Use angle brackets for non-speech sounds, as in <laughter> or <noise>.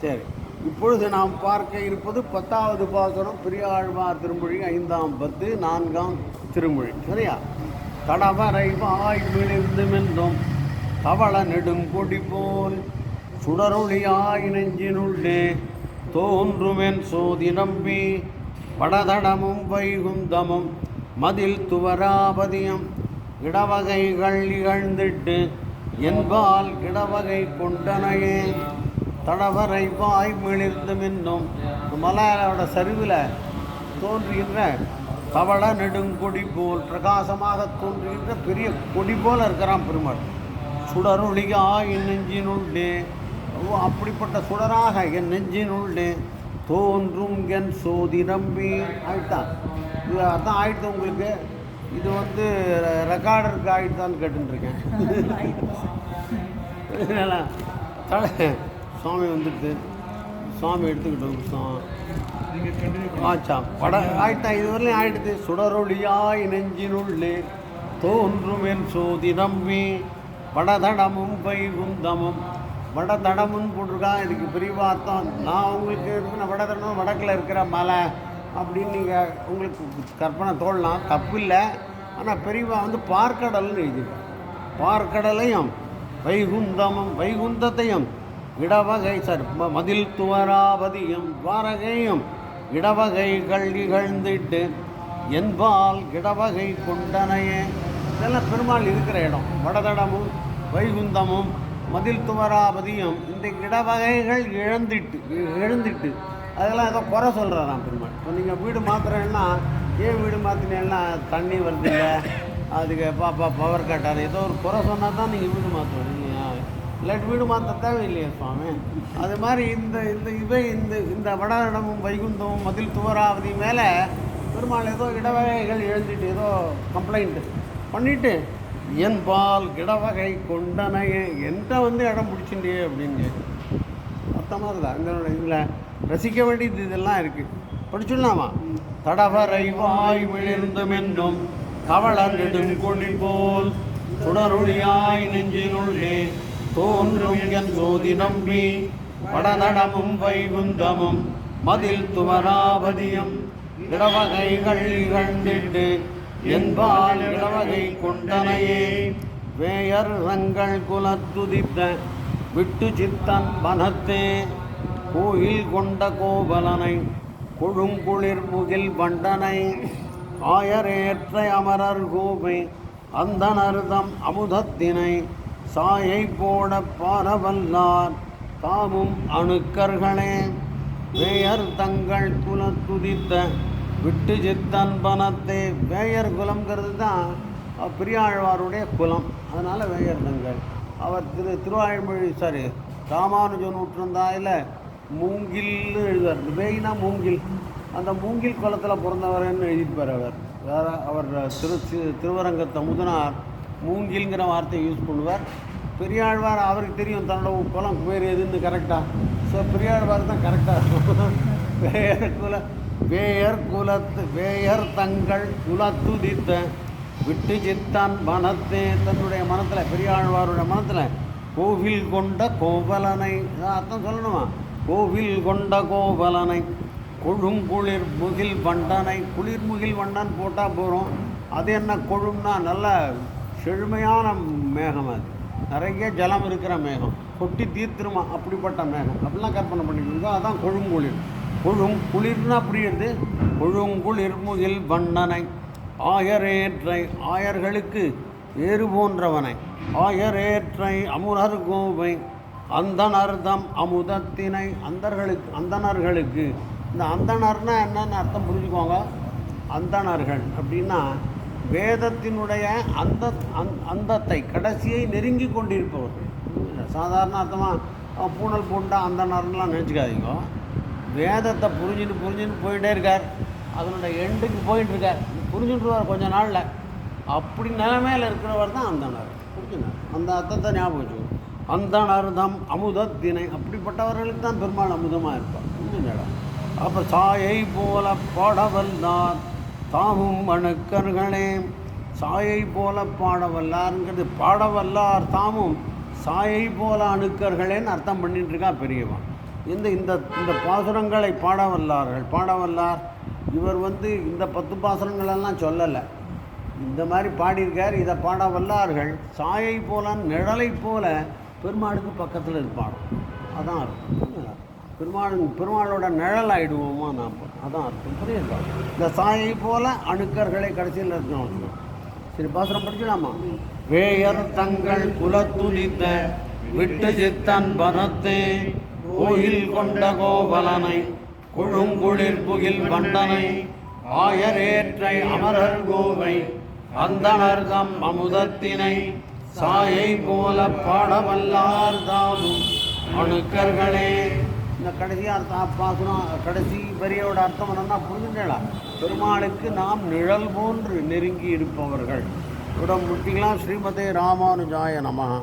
சரி. இப்பொழுது நாம் பார்க்க இருப்பது பத்தாவது பாசுரம் பெரியாழ்வார் திருமொழி ஐந்தாம் பத்து நான்காம் திருமொழி. சரியா? தடவரை வாய் விழுந்து மென்றும் தவள நெடுங்கொடி போல் சுடரொளியாய் நெஞ்சினுள்ளே தோன்றுமென் சோதி நம்பி படதடமும் வைகுந்தமும் மதில் துவராபதியம் இடவகைகள் இகழ்ந்திட்டு என்பால் இடவகை கொண்டனையே. தடவரை வாய் மிளிர்ந்து மின்னும் மலையோட சரிவில் தோன்றுகின்ற தவள நெடுங்கொடி போல் பிரகாசமாக தோன்றுகின்ற பெரிய கொடி போல இருக்கிறான் பெருமாள். சுடரொளிகா என் நெஞ்சினுள்ளே. அப்படிப்பட்ட சுடராக என் நெஞ்சினுள்ளே தோன்றும் என் சோதி நம்பி ஆயிட்டான் இது அதான் ஆயிடுத்து உங்களுக்கு. இது வந்து ரெக்கார்டருக்கு ஆயிடுதான்னு கேட்டுருக்கேன் <laughs> <laughs> சாமி வந்துடுது. வந்துட்டு எடுத்துக்கிட்டோம் சுவா- ஆச்சா. படம் ஆயிட்டா இதுவரையும் ஆயிடுது. சுடரொளியாய் நெஞ்சினுள்ளே தோன்றும் என் சோதி நம்பி வடதடமும் பைகுந்தமும் வடதடமும் போட்டிருக்கா. இதுக்கு பிரிவார்த்தம். நான் உங்களுக்கு இருக்கிற வடதடம் வடக்கில் இருக்கிற மலை அப்படின்னு நீங்கள் உங்களுக்கு கற்பனை தோழலாம். தப்பு இல்லை ஆனால் பெரியவா வந்து பார்க்கடல்னு எழுதியிருக்காங்க. பார்க்கடலையும் வைகுந்தமும் வைகுந்தத்தையும் இடவகை சர்ப்ப மதில் துவராபதியும் துவாரகையும் இடவகைகள் இகழ்ந்திட்டு என்பால் இடவகை கொண்டனையே. இதெல்லாம் பெருமாள் இருக்கிற இடம். வடதடமும் வைகுந்தமும் மதில் துவராபதியும் இந்த இடவகைகள் இழந்திட்டு இழந்திட்டு. அதெல்லாம் ஏதோ குறை சொல்கிறாராம் பெருமாள். இப்போ நீங்கள் வீடு மாத்துறேன்னா ஏன் வீடு மாற்றினேன்னா தண்ணி வருது இல்லை அதுக்கு பாப்பா பவர் கட்டாது ஏதோ ஒரு குறை சொன்னால் தான் நீங்கள் வீடு மாற்றுவீங்க இல்லாட்டி வீடு மாற்ற தேவையில்லையே சுவாமி. அது மாதிரி இந்த இந்த இவை இந்த இந்த வடநடமும் வைகுந்தமும் மதில் துவராவதி மேலே பெருமாள் ஏதோ இடவகைகள் எழுதிட்டு ஏதோ கம்ப்ளைண்ட்டு பண்ணிட்டு என் பால் இடவகை கொண்டனையே என்கிட்ட வந்து இடம் பிடிச்சிண்டே அப்படின்னு மொத்தமாக இருக்கா இந்த இதில் ரசிக்க வேண்டியது இதெல்லாம் இருக்குது படிச்சுடலாமா தடவரை வாய் விழுந்தும் என்னும் கவள நெடுங்கொடி போல் சுடரொளியாய் நெஞ்சினுள்ளே தோன்றும் என் ஜோதி நம்பி வடநடமும் வைகுந்தமும் மதில் துவராபதியும் இடவகைகள் இகழ்ந்திட்டு என்பால் இடவகை கொண்டனையே. வேயர் ரங்கள் குலத்துதித்த விட்டு சித்தன் மனத்தே கோயில் கொண்ட கோபலனை கொழுங்குளிர் முகில் வண்டனை. ஆயரேற்ற அமரர் கோபை அந்தனர்தம் அமுதத்தினை. சாயை போட பாரவல்லார் தாமும் அணுக்கர்களே. வேயர் தங்கள் குலத்துதித்த விட்டு சித்தன் பணத்தை வேயர் குலம்ங்கிறது தான் அஹ், பெரியாழ்வாருடைய குலம். அதனால் வேயர் தங்கள். அவர் திரு திருவாழ்மொழி சாரி ராமானுஜ நூற்றந்தாயில் மூங்கில்னு எழுதுவார். வேயினா மூங்கில். அந்த மூங்கில் குளத்தில் பிறந்தவர்னு எழுதிப்பார் அவர். வேற அவர் திரு திருவரங்கத்தை முதனார் மூங்கில்ங்கிற வார்த்தையை யூஸ் பண்ணுவார். பெரியாழ்வார் அவருக்கு தெரியும் தன்னோட குலம் பேர் எதுன்னு கரெக்டாக ஸோ பெரியாழ்வார் தான் கரெக்டாக இருக்கும். வேயர் குல வேயர் குலத்து வேயர் தங்கள் குலத்துதித்த விட்டு சித்தான் மனத்தே தன்னுடைய மனத்தில் பெரியாழ்வாருடைய மனத்தில் கோவில் கொண்ட கோவலனை அர்த்தம் சொல்லணுமா? கோவில் கொண்ட கோவலனை கொழுங்குளிர் முகில் வண்டனை. குளிர் முகில் வண்டன் போட்டால் போகிறோம் அது என்ன கொழும்னா நல்லா செழுமையான மேகம் அது. நிறைய ஜலம் இருக்கிற மேகம். கொட்டி தீர்த்துருமா? அப்படிப்பட்ட மேகம். அப்படிலாம் கற்பனை பண்ணிக்கோங்க. அதான் கொழுங்குளிர் கொழும் குளிர்னா புரியுது கொழுங்குளிர் முகில் வண்ணனை. ஆயரேற்றை ஆயர்களுக்கு ஏறு போன்றவனை. ஆயரேற்றை அமுரர் கோவை. அந்தனர்தம் அமுதத்தினை அந்தர்களுக்கு அந்தணர்களுக்கு இந்த அந்தணர்னா என்னன்னு அர்த்தம் புரிஞ்சுக்கோங்க. அந்தணர்கள் அப்படின்னா வேதத்தினுடைய அந்த அந்த- அந்தத்தை கடைசியை நெருங்கி கொண்டிருப்பவர். சாதாரண அர்த்தமாக பூனல் பூண்டா அந்தணர்லாம் நினச்சிக்காதீங்க. வேதத்தை புரிஞ்சுன்னு புரிஞ்சுன்னு போயிட்டே இருக்கார். அதனோட எண்டுக்கு போயிட்டு இருக்கார். புரிஞ்சுட்டுருவார் கொஞ்ச நாளில். அப்படி நிலைமையில் இருக்கிறவர் தான் அந்தனர் புரிஞ்சுனார் அந்த அர்த்தத்தை ஞாபகம் வச்சுக்கணும் அந்தனர் தம் அமுதத்தினை அப்படிப்பட்டவர்களுக்கு தான் பெருமாள் அமுதமாக இருப்பார். புரிஞ்சுங்களா அப்போ சாயை போல பாடவல்லார். தாமும் அணுக்கர்களே சாயை போல பாடவல்லாருங்கிறது பாடவல்லார் தாமும் சாயை போல அணுக்கர்களேன்னு அர்த்தம் பண்ணிட்டுருக்கா பெரியவன். இந்த இந்த இந்த பாசுரங்களை பாட வல்லார்கள் பாட வல்லார் இவர் வந்து இந்த பத்து பாசுரங்களெல்லாம் சொல்லலை. இந்த மாதிரி பாடியிருக்கார் இதை பாட வல்லார்கள் சாயை போல நிழலை போல பெருமாளுக்கு பக்கத்தில் இருப்பாடும் அதான் அர்த்தம். பெருமாள் பெருமாளோட நிழல் ஆயிடுவோமா நாம் அதான் அர்த்தம். புரியுதா? இந்த சாயை போல அணுக்கர்களை கடைசியில் இருக்கணும் சரி பாசுரம் படிக்கலாமா? வேயர் தங்கள் குலத்துளித்த விட்டு சித்தன் பரத்தே கோயில் கொண்ட கோபலனை குழுங்குளிர் புகில் கண்டனை ஆயரேற்றை அமரர் கோவை அந்தணர்தம் அமுதத்தினை சாயை போல பாடவல்லார் தாமும் அணுக்கர்களே. இந்த கடைசி அர்த்தம் பார்க்கணும் கடைசி வரியோட அர்த்தம் என்னன்னா புரிஞ்சுங்களா பெருமாளுக்கு நாம் நிழல் போன்று நெருங்கி இருப்பவர்கள். இடம் முட்டிக்கலாம் ஸ்ரீமதே ராமானுஜாய நமகா